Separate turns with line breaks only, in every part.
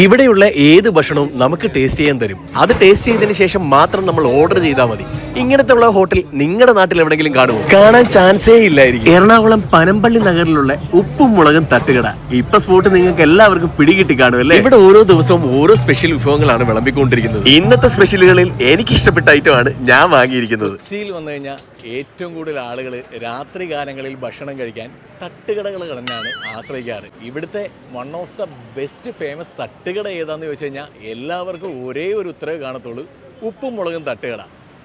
ഇവിടെയുള്ള ഏത് ഭക്ഷണവും നമുക്ക് ടേസ്റ്റ് ചെയ്യാൻ തരും. അത് ടേസ്റ്റ് ചെയ്തതിന് ശേഷം മാത്രം നമ്മൾ ഓർഡർ ചെയ്താൽ മതി. ഇങ്ങനത്തെ ഉള്ള ഹോട്ടൽ നിങ്ങളുടെ നാട്ടിൽ എവിടെങ്കിലും കാണുമോ കാണാൻ ചാൻസേ ഇല്ലായിരിക്കും. എറണാകുളം പനമ്പള്ളി നഗറിലുള്ള ഉപ്പും മുളകും തട്ടുകട. ഇപ്പൊ സ്പോട്ട് നിങ്ങൾക്ക് എല്ലാവർക്കും പിടികിട്ടി കാണുമല്ലേ ഇവിടെ ഓരോ ദിവസവും ഓരോ സ്പെഷ്യൽ വിഭവങ്ങളാണ് വിളമ്പിക്കൊണ്ടിരിക്കുന്നത്. ഇന്നത്തെ സ്പെഷ്യലുകളിൽ എനിക്ക് ഇഷ്ടപ്പെട്ട ഐറ്റമാണ് ഞാൻ വാങ്ങിയിരിക്കുന്നത്.
സീൽ വന്നു കഴിഞ്ഞാൽ ഏറ്റവും കൂടുതൽ ആളുകൾ രാത്രി കാലങ്ങളിൽ ഭക്ഷണം കഴിക്കാൻ തട്ടുകടകൾ തന്നെയാണ് ആശ്രയിക്കാറ്. ഇവിടുത്തെ one of the best famous തട്ടുകട ഏതാണെന്ന് ചോദിച്ചു കഴിഞ്ഞാൽ എല്ലാവർക്കും ഒരേ ഒരു ഉത്തരവ് കാണത്തുള്ളൂ. ഉപ്പും മുളകും തട്ടുകട.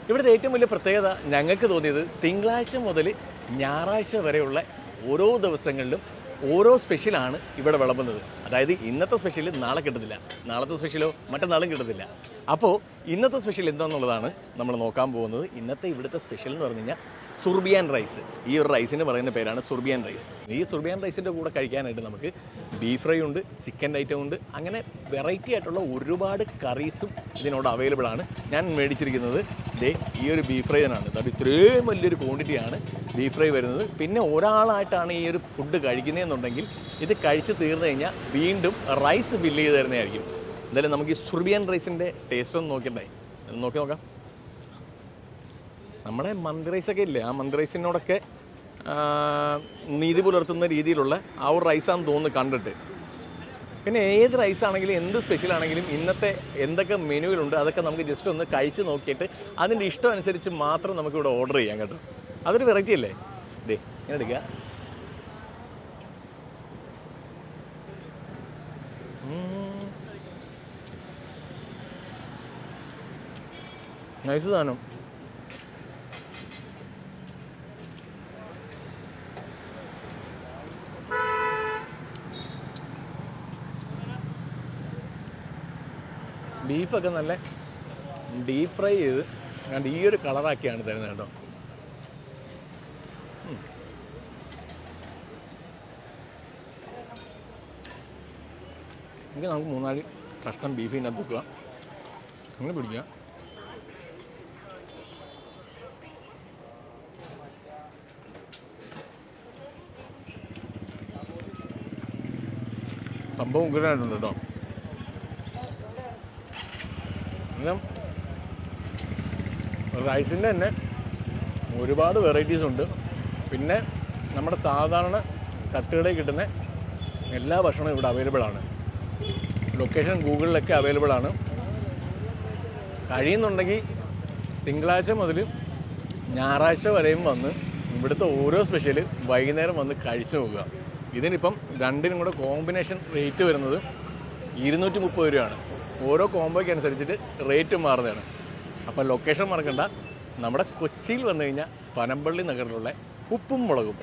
ഇവിടുത്തെ ഏറ്റവും വലിയ പ്രത്യേകത ഞങ്ങൾക്ക് തോന്നിയത് തിങ്കളാഴ്ച മുതൽ ഞായറാഴ്ച വരെയുള്ള ഓരോ ദിവസങ്ങളിലും ഓരോ സ്പെഷ്യലാണ് ഇവിടെ വിളമ്പുന്നത്. അതായത് ഇന്നത്തെ സ്പെഷ്യൽ നാളെ കിട്ടത്തില്ല. നാളത്തെ സ്പെഷ്യലോ മറ്റന്നാളും കിട്ടത്തില്ല. അപ്പോൾ ഇന്നത്തെ സ്പെഷ്യൽ എന്താണെന്നുള്ളതാണ് നമ്മൾ നോക്കാൻ പോകുന്നത്. ഇന്നത്തെ ഇവിടുത്തെ സ്പെഷ്യൽ എന്ന് പറഞ്ഞു കഴിഞ്ഞാൽ സുർബിയാൻ റൈസ്. ഈ ഒരു റൈസിന് പറയുന്ന പേരാണ് സുർബിയാൻ റൈസ്. ഈ സുർബിയാൻ റൈസിന്റെ കൂടെ കഴിക്കാനായിട്ട് നമുക്ക് ബീഫ് ഫ്രൈ ഉണ്ട് ചിക്കൻ ഐറ്റം ഉണ്ട്. അങ്ങനെ വെറൈറ്റി ആയിട്ടുള്ള ഒരുപാട് കറീസും ഇതിനോട് അവൈലബിൾ ആണ്. ഞാൻ മേടിച്ചിരിക്കുന്നത് ദേ ഈ ഒരു ബീഫ് ഫ്രൈ തന്നെയാണ് അത് ഇത്രയും വലിയൊരു ക്വാണ്ടിറ്റിയാണ് ബീഫ് ഫ്രൈ വരുന്നത്. പിന്നെ ഒരാളായിട്ടാണ് ഈ ഒരു ഫുഡ് കഴിക്കുന്നതെന്നുണ്ടെങ്കിൽ ഇത് കഴിച്ച് തീർന്നു കഴിഞ്ഞാൽ വീണ്ടും റൈസ് ഫില്ല് ചെയ്ത് തരുന്നതായിരിക്കും. എന്തായാലും നമുക്ക് ഈ സുർബിയൻ റൈസിന്റെ ടേസ്റ്റ് ഒന്ന് നോക്കിയിട്ടുണ്ടായി. നോക്കി നോക്കാം. നമ്മുടെ ഒക്കെ ഇല്ലേ? ആ മന്തി റൈസിനോടൊക്കെ നീതി പുലർത്തുന്ന രീതിയിലുള്ള ആ ഒരു റൈസാന്ന് തോന്നുന്നു കണ്ടിട്ട്. പിന്നെ ഏത് റൈസ് ആണെങ്കിലും എന്ത് സ്പെഷ്യൽ ആണെങ്കിലും ഇന്നത്തെ എന്തൊക്കെ മെനുവിലുണ്ട് അതൊക്കെ നമുക്ക് ജസ്റ്റ് ഒന്ന് കഴിച്ച് നോക്കിയിട്ട് അതിന്റെ ഇഷ്ടം അനുസരിച്ച് മാത്രം നമുക്ക് ഇവിടെ ഓർഡർ ചെയ്യാം കേട്ടോ. അതൊരു വെറൈറ്റി അല്ലേ? ദേ ഞാൻ എടുക്കുക നൈസ് സാധനം. ബീഫൊക്കെ നല്ല ഡീപ്പ് ഫ്രൈ ചെയ്ത് കണ്ട് ഈ ഒരു കളറാക്കിയാണ് തരുന്നത് കേട്ടോ. എങ്കിൽ നമുക്ക് മൂന്നാൽ കഷ്ണം ബീഫിനകത്ത് വെക്കുക അങ്ങനെ പിടിക്കുക സംഭവം ഉഗ്രനായിട്ടുണ്ട് കേട്ടോ എല്ലാം റൈസിന്റെ തന്നെ ഒരുപാട് വെറൈറ്റീസ് ഉണ്ട്. പിന്നെ നമ്മുടെ സാധാരണ തട്ടുകളിൽ കിട്ടുന്ന എല്ലാ ഭക്ഷണവും ഇവിടെ അവൈലബിൾ ആണ്. ലൊക്കേഷൻ ഗൂഗിളിലൊക്കെ അവൈലബിൾ ആണ്. കഴിയുന്നുണ്ടെങ്കിൽ തിങ്കളാഴ്ച മുതൽ ഞായറാഴ്ച വരെയും വന്ന് ഇവിടുത്തെ ഓരോ സ്പെഷ്യൽ വൈകുന്നേരം വന്ന് കഴിച്ചു നോക്കുക. ഇതിനിപ്പം രണ്ടിനും കൂടെ കോമ്പിനേഷൻ റേറ്റ് വരുന്നത് ഇരുന്നൂറ്റി മുപ്പത് രൂപയാണ്. ഓരോ കോംബോയ്ക്ക് അനുസരിച്ചിട്ട് റേറ്റ് മാറുന്നതാണ്. അപ്പോൾ ലൊക്കേഷൻ മറക്കണ്ട. നമ്മുടെ കൊച്ചിയിൽ വന്നു കഴിഞ്ഞാൽ പനമ്പള്ളി നഗറിലുള്ള ഉപ്പും മുളകും.